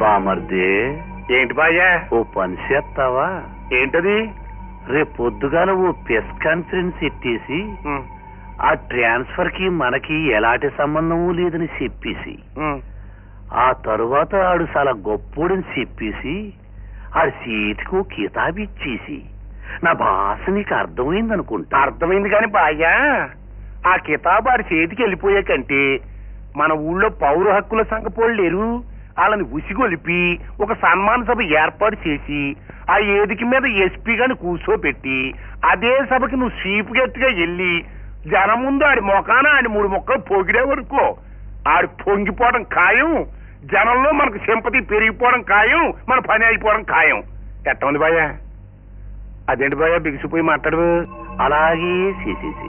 బామర్ది ఏంటి బాయ్యా? ఓ పని చేస్తావా ఏంటది? రేపు పొద్దుగాల ఓ ప్రెస్ కాన్ఫరెన్స్ ఎట్టేసి ఉమ్, ఆ ట్రాన్స్ఫర్కి మనకి ఎలాంటి సంబంధము లేదని చెప్పేసి. ఆ తరువాత ఆడు చాలా గొప్పోడని చెప్పేసి ఆడి సీటుకు కితాబ్ ఇచ్చేసి నా భాష నీకు అర్థమైంది అనుకుంటా అర్థమైంది కాని బాయ్యా ఆ కితాబ్ ఆడి చేతికి వెళ్ళిపోయాకంటే మన ఊళ్ళో పౌర హక్కుల సంఘ పోళ్ళు లేరు. వాళ్ళని ఉసిగొలిపి ఒక సన్మాన సభ ఏర్పాటు చేసి ఆ ఏదికి మీద ఎస్పీ గాని కూర్చోబెట్టి అదే సభకి నువ్వు చీఫ్ గెస్ట్గా వెళ్ళి జనం ముందు ఆడి మొఖాన ఆడి మూడు మొక్కలు పొగిడే వరకు ఆడి పొంగిపోవడం ఖాయం. జనంలో మనకు సింపతి పెరిగిపోవడం ఖాయం. మన పని అయిపోవడం ఖాయం. ఎట్ట ఉంది బాయ్యా అదేంటి బాయ్యా బిగిసిపోయి మాట్లాడు. అలాగే చేసేసి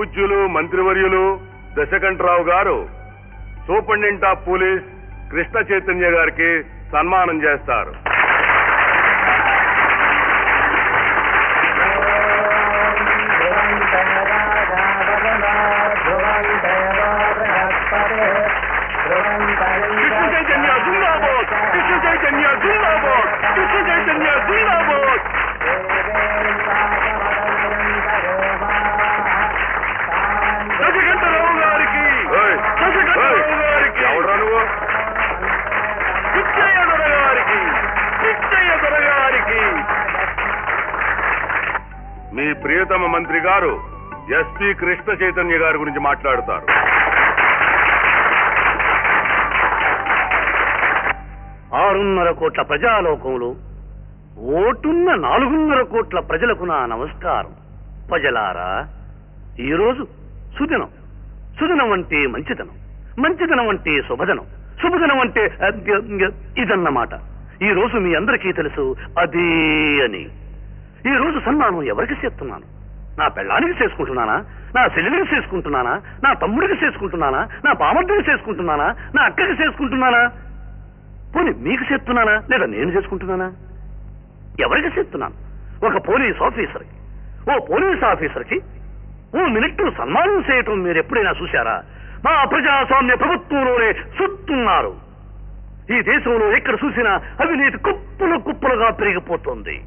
పూజ్యులు మంత్రివర్యులు దశకంఠరావు గారు superintendent of police Krishna Chaitanya గారికి సన్మానం చేస్తారు. మీ ప్రియతమ మంత్రి గారు ఎస్పీ కృష్ణ చైతన్య గారి గురించి మాట్లాడతారు. ఆరున్నర కోట్ల ప్రజాలోకంలో ఓటున్న నాలుగున్నర కోట్ల ప్రజలకు నా నమస్కారం. ప్రజలారా ఈరోజు సుదినం. సుదినం అంటే మంచిదనం. మంచిదనం అంటే శుభదనం. శుభదనం అంటే ఇదన్నమాట. ఈ రోజు మీ అందరికీ తెలుసు అదే అని. ఈ రోజు సన్మానం ఎవరికి చేస్తున్నాను? నా పెళ్ళానికి చేసుకుంటున్నానా? నా చెల్లెలికి చేసుకుంటున్నానా? నా తమ్ముడికి చేసుకుంటున్నానా? నా పామర్థికి చేసుకుంటున్నానా? నా అక్కకి చేసుకుంటున్నానా? పోనీ మీకు చేస్తున్నానా? లేదా నేను చేసుకుంటున్నానా? ఎవరికి చేస్తున్నాను? ఒక పోలీస్ ఆఫీసర్కి. ఓ పోలీస్ ఆఫీసర్కి ఓ మినిట్టు సన్మానం చేయటం మీరు ఎప్పుడైనా చూశారా? మా ప్రజాస్వామ్య ప్రభుత్వంలోనే చూస్తున్నారు ఈ దేశంలో ఎక్కడ చూసినా అవినీతి కుప్పలు కుప్పలుగా పెరిగిపోతుంది.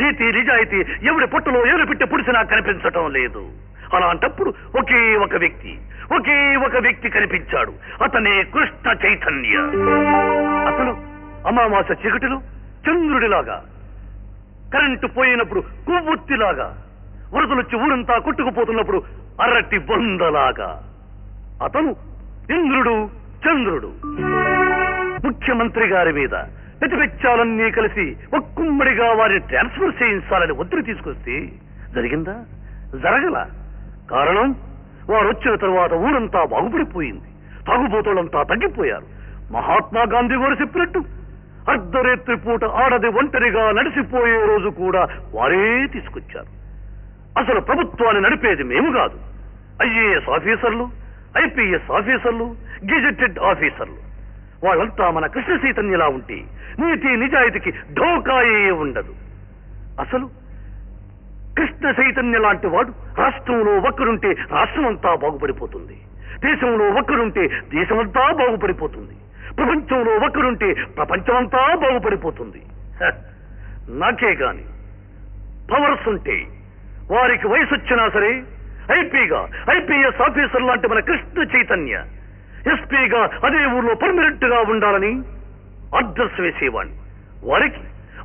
నీతి నిజాయితీ ఎవడి పొట్టులో ఎవరి పిట్ట పుడిసినా కనిపించటం లేదు. అలాంటప్పుడు ఒకే ఒక వ్యక్తి ఒకే ఒక వ్యక్తి కనిపించాడు. అతనే కృష్ణ చైతన్య. అతను అమావాస చీకటిలో చంద్రుడిలాగా కరెంటు పోయినప్పుడు కొవ్వొత్తిలాగా వరదలొచ్చి ఊరంతా కొట్టుకుపోతున్నప్పుడు అరటి బొందలాగా. అతను ఇంద్రుడు చంద్రుడు. ముఖ్యమంత్రి గారి మీద ప్రతిపక్షాలన్నీ కలిసి ఒక్కుమ్మడిగా వారిని ట్రాన్స్ఫర్ చేయించాలని ఒత్తిడి తీసుకొస్తే జరిగిందా? జరగల. కారణం వారు వచ్చిన తరువాత ఊరంతా బాగుపడిపోయింది. తాగుబోతులంతా తగ్గిపోయారు. మహాత్మా గాంధీ గారు చెప్పినట్టు అర్ధరేత్రి పూట ఆడది ఒంటరిగా నడిసిపోయే రోజు కూడా వారే తీసుకొచ్చారు. అసలు ప్రభుత్వాన్ని నడిపేది మేము కాదు. ఐఏఎస్ ఆఫీసర్లు ఐపీఎస్ ఆఫీసర్లు గెజెటెడ్ ఆఫీసర్లు. వాళ్ళంతా మన కృష్ణ చైతన్యలా ఉంటే నీతి నిజాయితీకి ఢోకాయే ఉండదు. అసలు కృష్ణ చైతన్య లాంటి వాడు రాష్ట్రంలో ఒక్కరుంటే రాష్ట్రం అంతా బాగుపడిపోతుంది. దేశంలో ఒక్కరుంటే దేశమంతా బాగుపడిపోతుంది. ప్రపంచంలో ఒక్కరుంటే ప్రపంచమంతా బాగుపడిపోతుంది. నాకే గాని పవర్స్ ఉంటే వారికి వయసు వచ్చినా సరే ఐపీగా ఐపీఎస్ ఆఫీసర్ లాంటి మన కృష్ణ చైతన్య ఎస్పీగా అదే ఊర్లో పర్మనెంట్గా ఉండాలని ఆర్డర్స్ వేసేవాణ్ణి. వారికి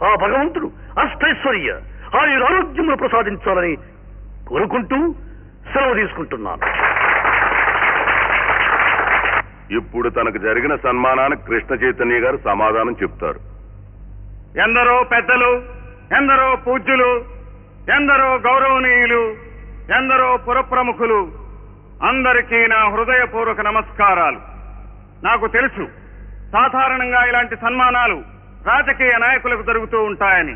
ఆ భగవంతుడు అష్టైశ్వర్య ఆయుర ఆరోగ్యములు ప్రసాదించాలని కోరుకుంటూ సెలవు తీసుకుంటున్నాను. ఇప్పుడు తనకు జరిగిన సన్మానానికి కృష్ణ చైతన్య గారు సమాధానం చెప్తారు. ఎందరో పెద్దలు ఎందరో పూజ్యులు ఎందరో గౌరవనీయులు ఎందరో పురప్రముఖులు అందరికీ నా హృదయపూర్వక నమస్కారాలు. నాకు తెలుసు సాధారణంగా ఇలాంటి సన్మానాలు రాజకీయ నాయకులకు జరుగుతూ ఉంటాయని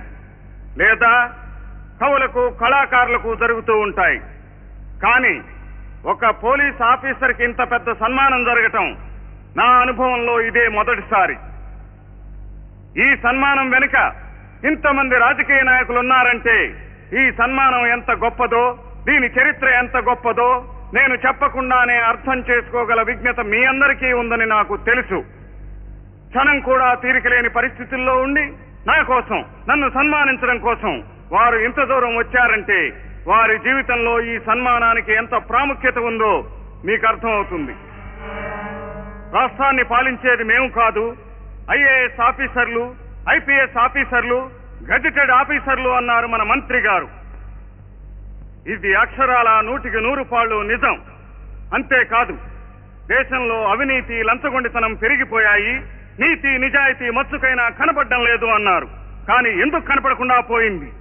లేదా కవులకు కళాకారులకు జరుగుతూ ఉంటాయి. కానీ ఒక పోలీస్ ఆఫీసర్కి ఇంత పెద్ద సన్మానం జరగటం నా అనుభవంలో ఇదే మొదటిసారి. ఈ సన్మానం వెనుక ఇంతమంది రాజకీయ నాయకులు ఉన్నారంటే ఈ సన్మానం ఎంత గొప్పదో దీని చరిత్ర ఎంత గొప్పదో నేను చెప్పకుండానే అర్థం చేసుకోగల విజ్ఞత మీ అందరికీ ఉందని నాకు తెలుసు. క్షణం కూడా తీరికలేని పరిస్థితుల్లో ఉండి నా కోసం నన్ను సన్మానించడం కోసం వారు ఇంత దూరం వచ్చారంటే వారి జీవితంలో ఈ సన్మానానికి ఎంత ప్రాముఖ్యత ఉందో మీకు అర్థమవుతుంది. రాష్ట్రాన్ని పాలించేది మేము కాదు ఐఏఎస్ ఆఫీసర్లు ఐపీఎస్ ఆఫీసర్లు గజెటెడ్ ఆఫీసర్లు అన్నారు మన మంత్రి గారు. ఇది అక్షరాల నూటికి నూరు పాళ్ళు నిజం. అంతేకాదు దేశంలో అవినీతి లంచగొండితనం పెరిగిపోయాయి. నీతి నిజాయితీ మచ్చుకైనా కనపడడం లేదు అన్నారు. కానీ ఎందుకు కనపడకుండా పోయింది?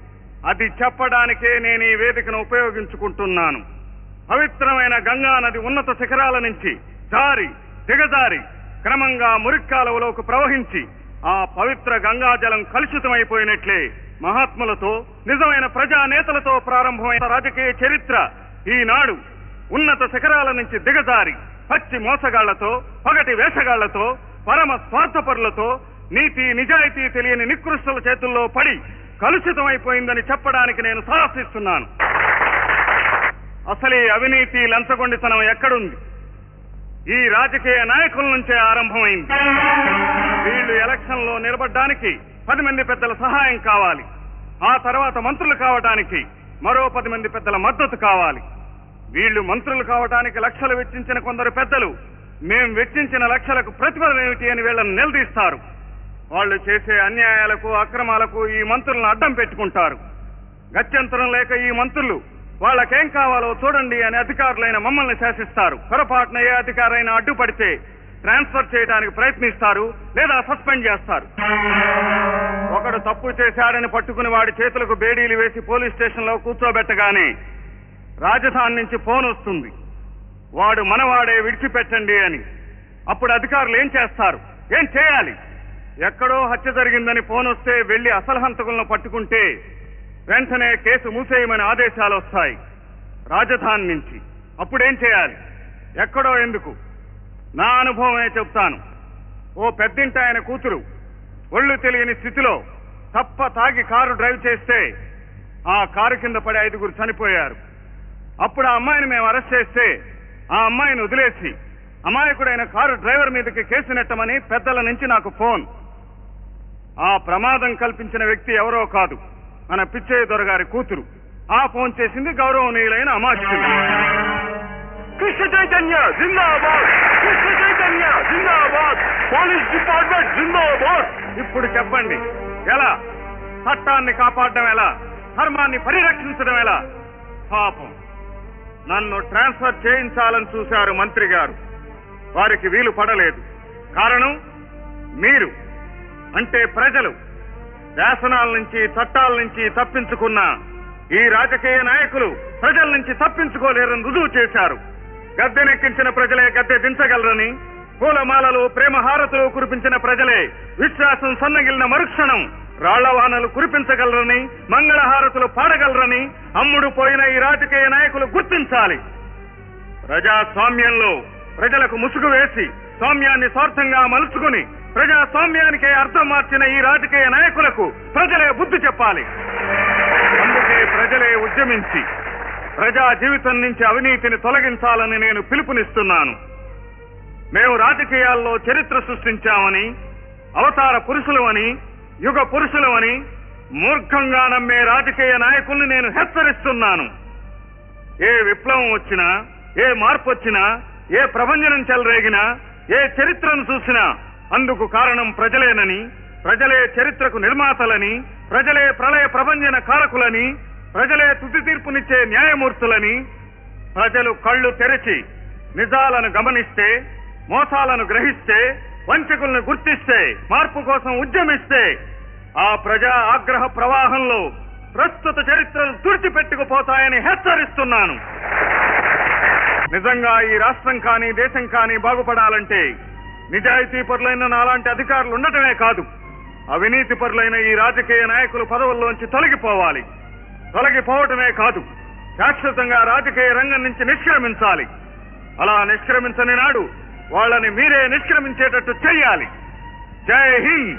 అది చెప్పడానికే నేను ఈ వేదికను ఉపయోగించుకుంటున్నాను. పవిత్రమైన గంగా నది ఉన్నత శిఖరాల నుంచి జారి దిగజారి క్రమంగా మురిక్కాలవలోకి ప్రవహించి ఆ పవిత్ర గంగాజలం కలుషితమైపోయినట్లే. మహాత్ములతో నిజమైన ప్రజా నేతలతో ప్రారంభమైన రాజకీయ చరిత్ర ఈనాడు ఉన్నత శిఖరాల నుంచి దిగజారి పచ్చి మోసగాళ్ళతో పగటి వేషగాళ్ళతో పరమ స్వార్థపరులతో నీతి నిజాయితీ తెలియని నికృష్టుల చేతుల్లో పడి కలుషితమైపోయిందని చెప్పడానికి నేను సాహసిస్తున్నాను. అసలే అవినీతి లంచగొండితనం ఎక్కడుంది? ఈ రాజకీయ నాయకుల నుంచే ఆరంభమైంది. వీళ్ళు ఎలక్షన్లో నిలబడ్డానికి పది మంది పెద్దల సహాయం కావాలి. ఆ తర్వాత మంత్రులు కావటానికి మరో పది మంది పెద్దల మద్దతు కావాలి. వీళ్ళు మంత్రులు కావటానికి లక్షలు వెచ్చించిన కొందరు పెద్దలు మేం వెచ్చించిన లక్షలకు ప్రతిఫలం ఏమిటి అని వీళ్ళని నిలదీస్తారు. వాళ్ళు చేసే అన్యాయాలకు అక్రమాలకు ఈ మంత్రులను అడ్డం పెట్టుకుంటారు. గత్యంతరం లేక ఈ మంత్రులు వాళ్ళకేం కావాలో చూడండి అని అధికారులైన మమ్మల్ని శాసిస్తారు. పొరపాటున ఏ అధికారైనా అడ్డుపడితే ట్రాన్స్ఫర్ చేయడానికి ప్రయత్నిస్తారు లేదా సస్పెండ్ చేస్తారు. ఒకడు తప్పు చేశాడని పట్టుకుని వాడి చేతులకు బేడీలు వేసి పోలీస్ స్టేషన్లో కూర్చోబెట్టగానే రాజధాని నుంచి ఫోన్ వస్తుంది. వాడు మనవాడే విడిచిపెట్టండి అని. అప్పుడు అధికారులు ఏం చేస్తారు? ఏం చేయాలి? ఎక్కడో హత్య జరిగిందని ఫోన్ వస్తే వెళ్ళి అసలు హంతకులను పట్టుకుంటే వెంటనే కేసు మూసేయమని ఆదేశాలు వస్తాయి. రాజధాని నుంచి. అప్పుడేం చేయాలి? ఎక్కడో ఎందుకు? నా అనుభవమే చెప్తాను. ఓ పెద్దింట ఆయన కూతురు ఒళ్ళు తెలియని స్థితిలో తప్ప తాగి కారు డ్రైవ్ చేస్తే ఆ కారు కింద పడి ఐదుగురు చనిపోయారు. అప్పుడు ఆ అమ్మాయిని మేము అరెస్ట్ చేస్తే ఆ అమ్మాయిని వదిలేసి అమాయకుడైన కారు డ్రైవర్ మీదకి కేసు నెట్టమని పెద్దల నుంచి నాకు ఫోన్. ఆ ప్రమాదం కల్పించిన వ్యక్తి ఎవరో కాదు. మన పిచ్చయ్య దొరగారి కూతురు. ఆ ఫోన్ చేసింది గౌరవనీయులైన అమాత్యులు కృష్ణ చైతన్య జిందాబాద్! కృష్ణ చైతన్య జిందాబాద్! పోలీస్ డిపార్ట్మెంట్ జిందాబాద్! ఇప్పుడు చెప్పండి. ఎలా? చట్టాన్ని కాపాడడం ఎలా? ధర్మాన్ని పరిరక్షించడం ఎలా? పాపం. నన్ను ట్రాన్స్ఫర్ చేయించాలని చూశారు మంత్రి గారు. వారికి వీలు పడలేదు. కారణం మీరు అంటే ప్రజలు శాసనాల నుంచి చట్టాల నుంచి తప్పించుకున్న ఈ రాజకీయ నాయకులు ప్రజల నుంచి తప్పించుకోలేరని రుజువు చేశారు. గద్దెనెక్కించిన ప్రజలే గద్దె దించగలరని పూలమాలలు ప్రేమ హారతులు కురిపించిన ప్రజలే విశ్వాసం సన్నగిలిన మరుక్షణం. రాళ్ళవానలు కురిపించగలరని మంగళహారతులు పాడగలరని అమ్ముడు పోయిన ఈ రాజకీయ నాయకులు గుర్తించాలి. ప్రజాస్వామ్యంలో ప్రజలకు ముసుగు వేసి స్వామ్యాన్ని స్వార్థంగా మలుచుకుని ప్రజాస్వామ్యానికే అర్థం మార్చిన ఈ రాజకీయ నాయకులకు ప్రజలే బుద్ధి చెప్పాలి. అందుకే ప్రజలే ఉద్యమించి ప్రజా జీవితం నుంచి అవినీతిని తొలగించాలని నేను పిలుపునిస్తున్నాను. మేము రాజకీయాల్లో చరిత్ర సృష్టించామని అవతార పురుషులమని యుగ పురుషులమని మూర్ఖంగా నమ్మే రాజకీయ నాయకుల్ని నేను హెచ్చరిస్తున్నాను. ఏ విప్లవం వచ్చినా ఏ మార్పు వచ్చినా ఏ ప్రభంజనం చెలరేగినా ఏ చరిత్రను చూసినా అందుకు కారణం ప్రజలేనని ప్రజలే చరిత్రకు నిర్మాతలని ప్రజలే ప్రళయ ప్రభంజన కారకులని ప్రజలే తుది తీర్పునిచ్చే న్యాయమూర్తులని ప్రజలు కళ్ళు తెరిచి నిజాలను గమనిస్తే మోసాలను గ్రహిస్తే వంచకులను గుర్తిస్తే మార్పు కోసం ఉద్యమిస్తే ఆ ప్రజా ఆగ్రహ ప్రవాహంలో ప్రస్తుత చరిత్రలు తుడిచిపెట్టుకుపోతాయని హెచ్చరిస్తున్నాను. నిజంగా ఈ రాష్ట్రం కానీ దేశం కానీ బాగుపడాలంటే నిజాయితీ పరులైన నాలాంటి అధికారులు ఉండటమే కాదు. అవినీతి పరులైన ఈ రాజకీయ నాయకులు పదవుల్లోంచి తొలగిపోవాలి. తొలగిపోవటమే కాదు శాశ్వతంగా రాజకీయ రంగం నుంచి నిష్క్రమించాలి. అలా నిష్క్రమించని నాడు వాళ్ళని మీరే నిష్క్రమించేటట్టు చెయ్యాలి. జై హింద్.